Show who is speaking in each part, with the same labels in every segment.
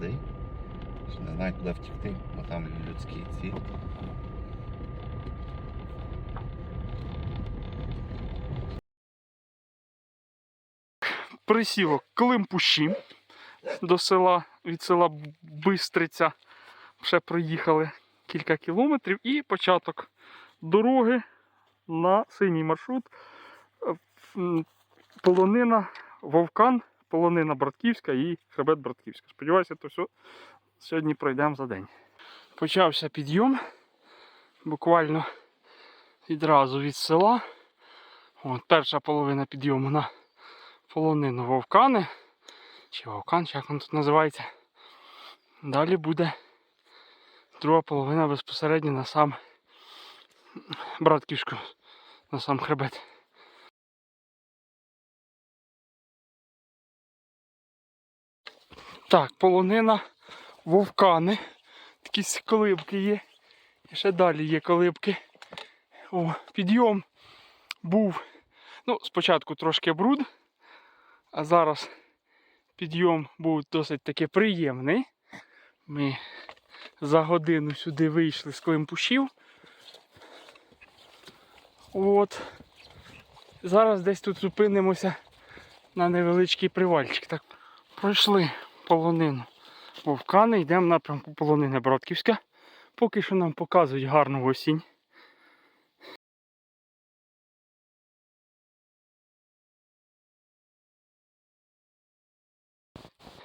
Speaker 1: людей, що не знають, куди втікти, бо там людський ці. Присіло Климпущі до села від села Бистриця. Вже проїхали кілька кілометрів і початок дороги на синій маршрут. Е, полонина, Вовкан, полонина Братківська і хребет Братківська. Сподіваюся, то все сьогодні пройдемо за день. Почався підйом буквально відразу від села. От, перша половина підйому на полонину Вовкани. Чи Вовкан, чи як він тут називається. Далі буде друга половина безпосередньо на сам Братківську, на сам хребет. Так, полонина вовкани. Такі колибки є. І ще далі є колибки. О, підйом був. Ну, спочатку трошки бруд, а зараз підйом був досить таки приємний. Ми за годину сюди вийшли з Климпушів. От. Зараз десь тут зупинимося на невеличкий привальчик. Так, пройшли полонину Вовкани, йдемо в напрямку полонини Бродківська. Поки що нам показують гарну осінь.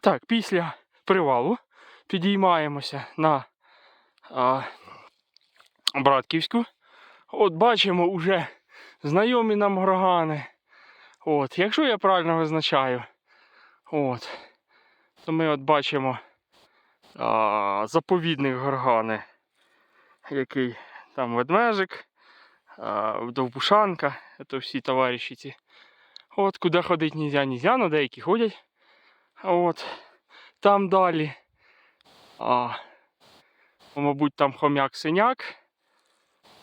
Speaker 1: Так, після привалу підіймаємося на а, Братківську. От бачимо уже знайомі нам горгани. От, якщо я правильно визначаю, от, то ми от бачимо а, заповідник горгани, який там ведмежик, а, довбушанка, це всі товариші ці. От, куди ходить нельзя, нельзя, ну деякі ходять. От, там далі. А, мабуть, там хомяк-синяк.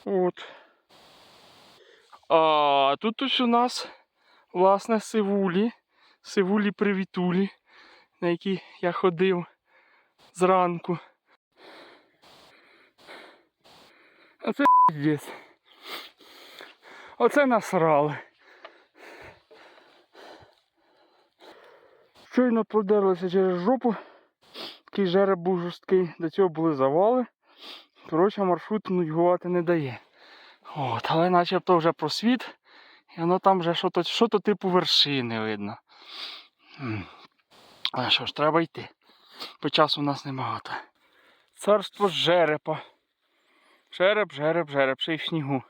Speaker 1: От. А тут ось у нас, власне, сивулі. Сивулі привітулі, на які я ходив зранку. Оце піздець. Оце насрали. Щойно продерлися через жопу. Такий жереб був жорсткий, до цього були завали. Коротше, маршрут нудьгувати не дає. От, але начебто вже просвіт. І воно там вже що-то, що-то типу вершини видно. А що ж, треба йти. По часу у нас небагато. Царство жерепа. Жереб, жереб, жереб, ще й в снігу.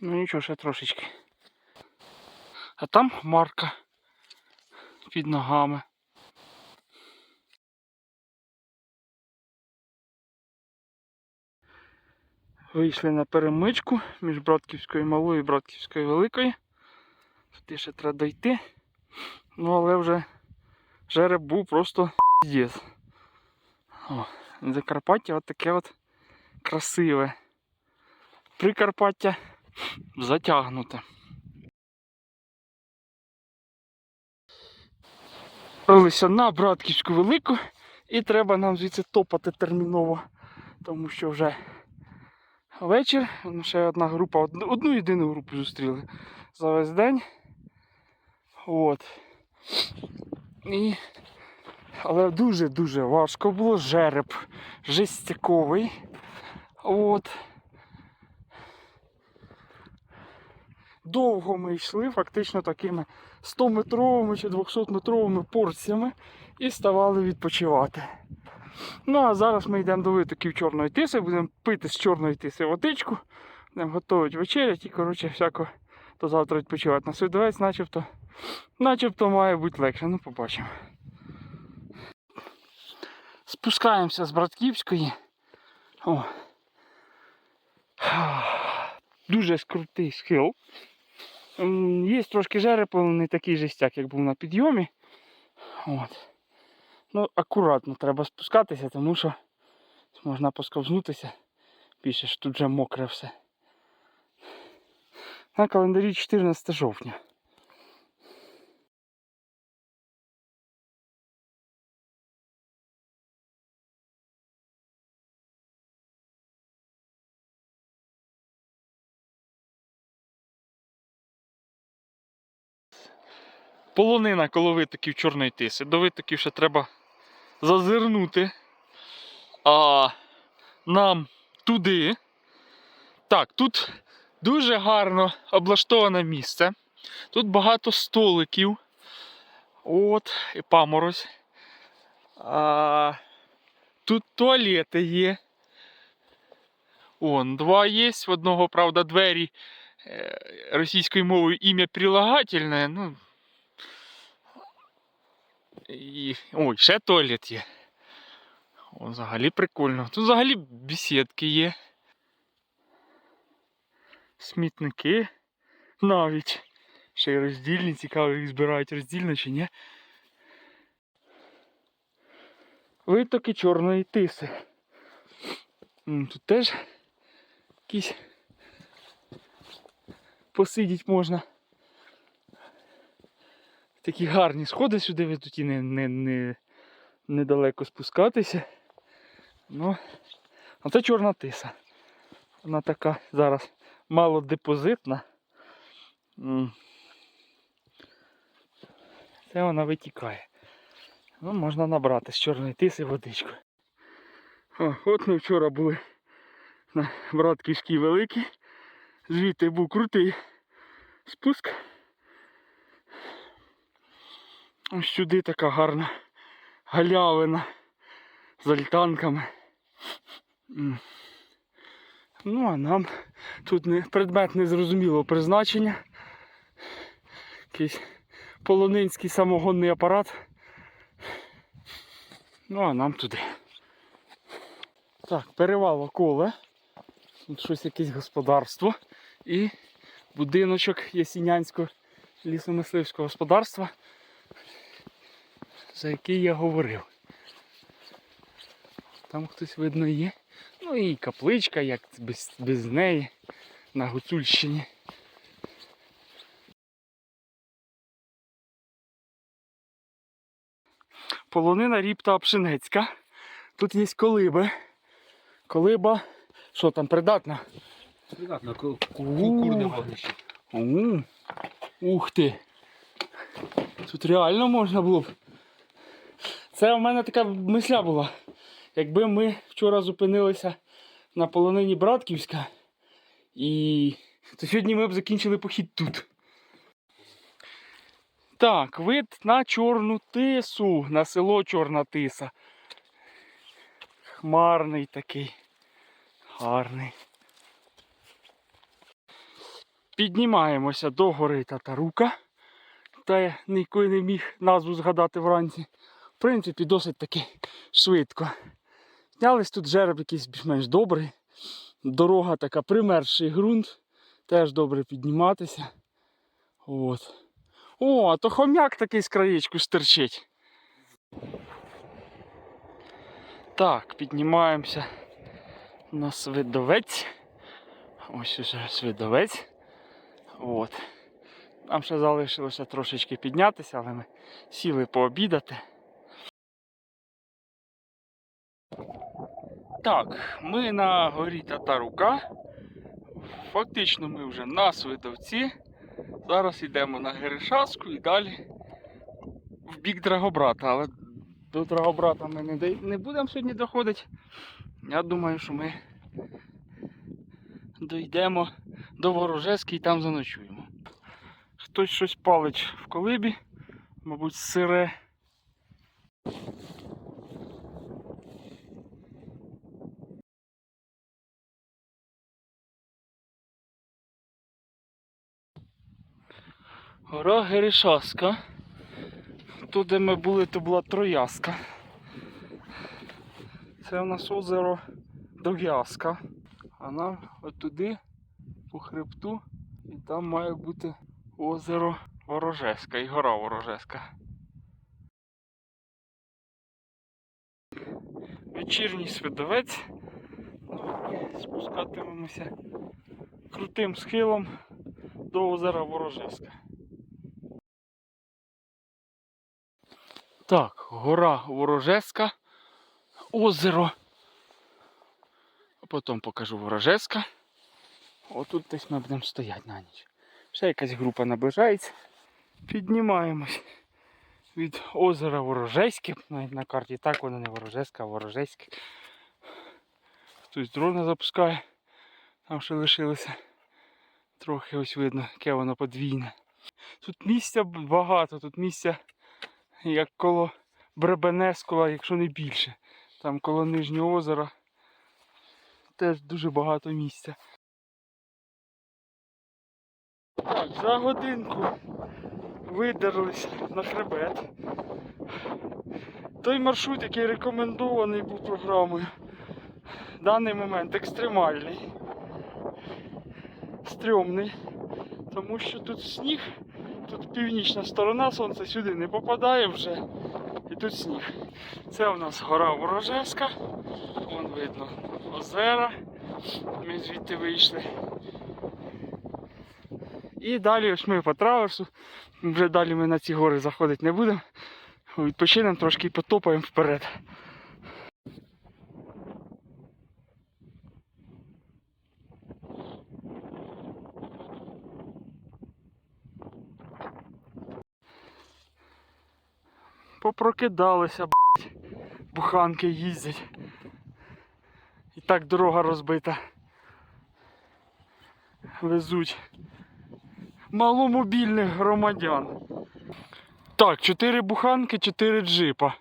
Speaker 1: Ну нічого, ще трошечки. А там хмарка під ногами. Вийшли на перемичку між Братківською малою і Братківською великою. Туди ще треба дойти. Ну але вже жереб був просто піздець. О, Закарпаття от таке от красиве. Прикарпаття затягнуте. Прилися на Братківську велику і треба нам звідси топати терміново, тому що вже вечір. Ще одна група, одну єдину групу зустріли за весь день. От. І... Але дуже-дуже важко було. Жереб жестяковий. От. Довго ми йшли, фактично такими 100-метровими чи 200-метровими порціями і ставали відпочивати. Ну а зараз ми йдемо до витоків чорної тиси, будемо пити з чорної тиси водичку, будемо готувати вечерять і коротше всяко до завтра відпочивати. На свідовець начебто, начебто має бути легше, ну побачимо. Спускаємося з Братківської. О. Дуже крутий схил. Є трошки жереб, але не такий жестяк, як був на підйомі. От. Ну, акуратно треба спускатися, тому що можна посковзнутися. Більше ж тут вже мокре все. На календарі 14 жовтня. Полонина коло витоків чорної тиси. До витоків ще треба зазирнути. А нам туди. Так, тут дуже гарно облаштоване місце. Тут багато столиків. От, і паморозь. А, тут туалети є. Он, два є. В одного, правда, двері е, російською мовою ім'я прилагательне. Ну, і... Ой, ще туалет є. О, взагалі прикольно. Тут взагалі бесідки є. Смітники навіть. Ще й роздільні, цікаво, їх збирають роздільно чи ні. Витоки чорної тиси. Тут теж якісь посидіть можна. Такі гарні сходи сюди ви тут і не, не, не, недалеко спускатися. Ну, а це чорна тиса. Вона така зараз малодепозитна. Це вона витікає. Ну, можна набрати з чорної тиси водичку. О, от ми вчора були на братківській великій. Звідти був крутий спуск. Ось сюди така гарна галявина з альтанками. Ну, а нам тут не, предмет незрозумілого призначення. Якийсь полонинський самогонний апарат. Ну, а нам туди. Так, перевал коле. Тут щось якесь господарство. І будиночок Ясінянського лісомисливського господарства, за який я говорив. Там хтось видно є. Ну і капличка, як без, без неї на Гуцульщині. Полонина ріпта пшенецька. Тут є колиби. Колиба, що там, придатна? У.
Speaker 2: кукурне вогнище.
Speaker 1: Ух ти. Тут реально можна було б. Це в мене така мисля була. Якби ми вчора зупинилися на полонині Братківська, і то сьогодні ми б закінчили похід тут. Так, вид на Чорну Тису, на село Чорна Тиса. Хмарний такий. Гарний. Піднімаємося до гори Татарука. Та я ніколи не міг назву згадати вранці. В принципі, досить таки швидко. Знялись тут жереб якийсь більш-менш добрий. Дорога така примерший ґрунт. Теж добре підніматися. От. О, а то хомяк такий з краєчку стерчить. Так, піднімаємося на свидовець. Ось уже свидовець. От. Нам ще залишилося трошечки піднятися, але ми сіли пообідати. Так, ми на горі Татарука. Фактично ми вже на Свидовці. Зараз йдемо на Геришаску і далі в бік Драгобрата. Але до Драгобрата ми не, не будемо сьогодні доходити. Я думаю, що ми дійдемо до Ворожеська і там заночуємо. Хтось щось палить в колибі, мабуть, сире. Гора Геришаска. Тут, де ми були, то була Трояска. Це у нас озеро Дов'язка. А нам отуди по хребту і там має бути озеро Ворожеська і гора Ворожеська. Вечірній свидовець. Спускатимемося крутим схилом до озера Ворожеська. Так, гора Ворожеська, озеро. Потім покажу Ворожеська. Отут десь ми будемо стояти на ніч. Ще якась група наближається. Піднімаємось від озера Ворожеське. Навіть на карті так воно не Ворожеське, а Ворожеське. Хтось дрона запускає. Там ще лишилося. Трохи ось видно, яке воно подвійне. Тут місця багато, тут місця як коло Бребенескова, якщо не більше. Там коло Нижнього озера теж дуже багато місця. Так, за годинку видерлись на хребет. Той маршрут, який рекомендований був програмою, в даний момент екстремальний, стрьомний, тому що тут сніг, тут північна сторона, сонце сюди не попадає вже, і тут сніг. Це у нас гора Ворожеська, вон видно озера. Ми звідти вийшли. І далі ось ми по траверсу. Вже далі ми на ці гори заходити не будемо. Відпочинемо трошки і потопаємо вперед. Попрокидалися, б***ь. буханки їздять. І так дорога розбита. Везуть маломобільних громадян. Так, чотири буханки, чотири джипа.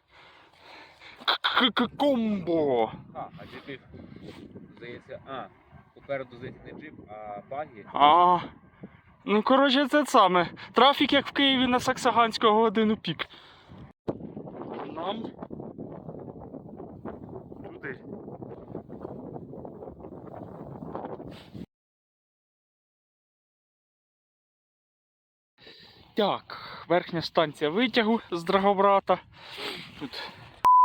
Speaker 1: К-к-комбо.
Speaker 2: А, а джипів, здається, а, попереду здається не джип, а багі.
Speaker 1: А. Ну, коротше, це саме. Трафік, як в Києві на Саксаганського годину пік. Нам. Туди. Так, верхня станція витягу з Драгобрата. Тут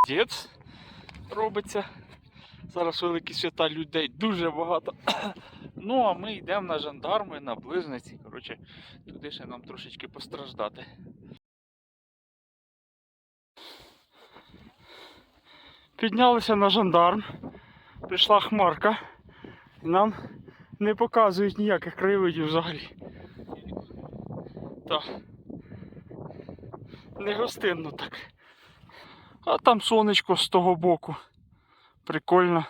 Speaker 1: дєц робиться. Зараз великі свята людей дуже багато. Ну, а ми йдемо на жандарми, на близниці. Коротше, туди ще нам трошечки постраждати. Піднялися на жандарм, прийшла хмарка, і нам не показують ніяких краєвидів взагалі. Так. Не гостинно так. А там сонечко з того боку. Прикольно.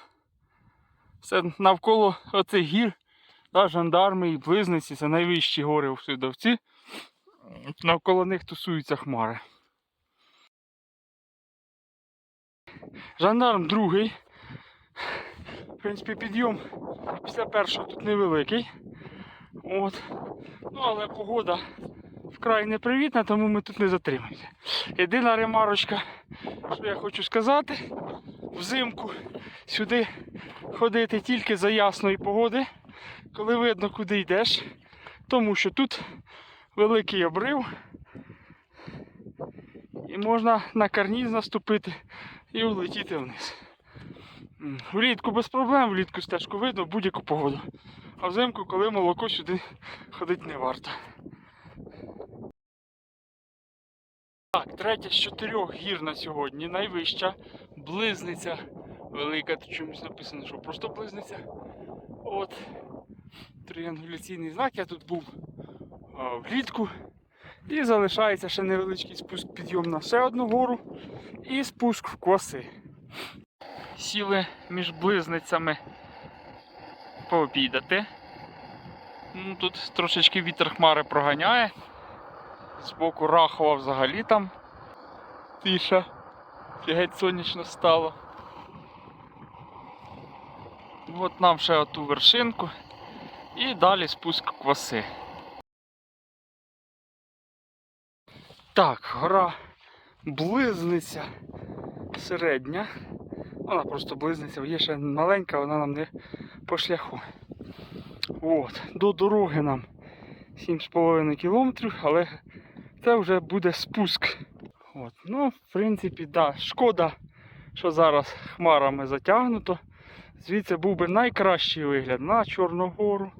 Speaker 1: Все навколо оцих гір, да, жандарми і близниці, це найвищі гори у Свідовці. Навколо них тусуються хмари. Жандарм другий. В принципі, підйом після першого тут невеликий. От. Ну, але погода вкрай непривітна, тому ми тут не затримаємося. Єдина ремарочка, що я хочу сказати, взимку сюди ходити тільки за ясної погоди, коли видно, куди йдеш, тому що тут великий обрив і можна на карніз наступити і улетіти вниз. Влітку без проблем, влітку стежку видно будь-яку погоду. А взимку, коли молоко сюди ходити не варто. Так, третя з чотирьох гір на сьогодні. Найвища близниця велика. Тут чомусь написано, що просто близниця. От. Тріангуляційний знак. Я тут був а, влітку. І залишається ще невеличкий спуск підйом на ще одну гору і спуск в кваси. Сіли між близницями пообідати. Ну, тут трошечки вітер хмари проганяє. Збоку Рахова взагалі там тиша. Геть сонячно стало. От нам ще оту вершинку. І далі спуск кваси. Так, гора близниця середня. Вона просто близниця, є ще маленька, вона нам не по шляху. От, до дороги нам 7,5 кілометрів, але це вже буде спуск. От. Ну, в принципі, да, шкода, що зараз хмарами затягнуто. Звідси був би найкращий вигляд на Чорногору.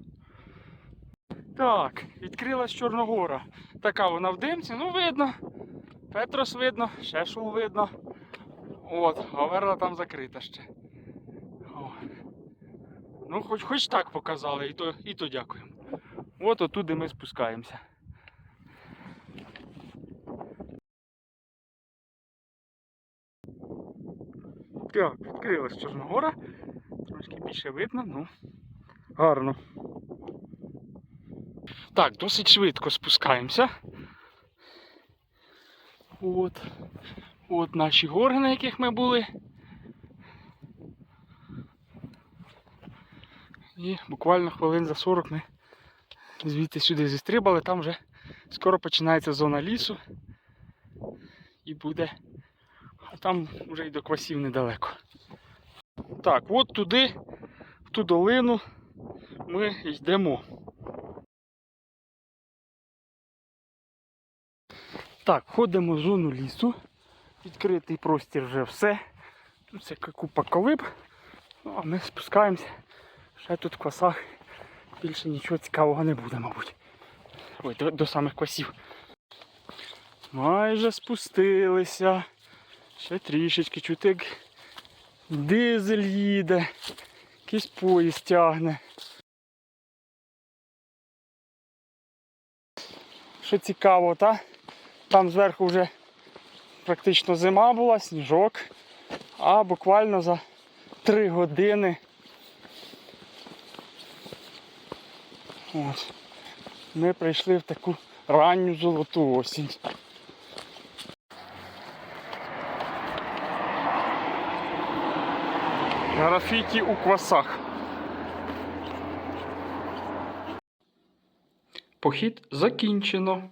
Speaker 1: Так, відкрилась Чорногора. Така вона в димці, ну видно. Петрос видно, ще шум видно. От, Говерла там закрита ще. О. Ну, хоч хоч так показали, і то і то дякуємо. От отуди ми спускаємося. Так, відкрилась Чорногора. Трошки більше видно, ну гарно. Так, досить швидко спускаємося. От. От наші гори, на яких ми були. І буквально хвилин за 40 ми звідти сюди зістрибали, там вже скоро починається зона лісу. І буде. А там вже й до квасів недалеко. Так, от туди, в ту долину ми йдемо. Так, ходимо в зону лісу. Відкритий простір вже все. Тут це купа колиб. Ну, а ми спускаємося. Ще тут в квасах більше нічого цікавого не буде, мабуть. Ой, до, до самих квасів. Майже спустилися. Ще трішечки чути, дизель їде, якийсь поїзд тягне. Що цікаво, та? Там зверху вже практично зима була, сніжок, а буквально за 3 години. От, ми прийшли в таку ранню золоту осінь. Графіті у квасах. Похід закінчено.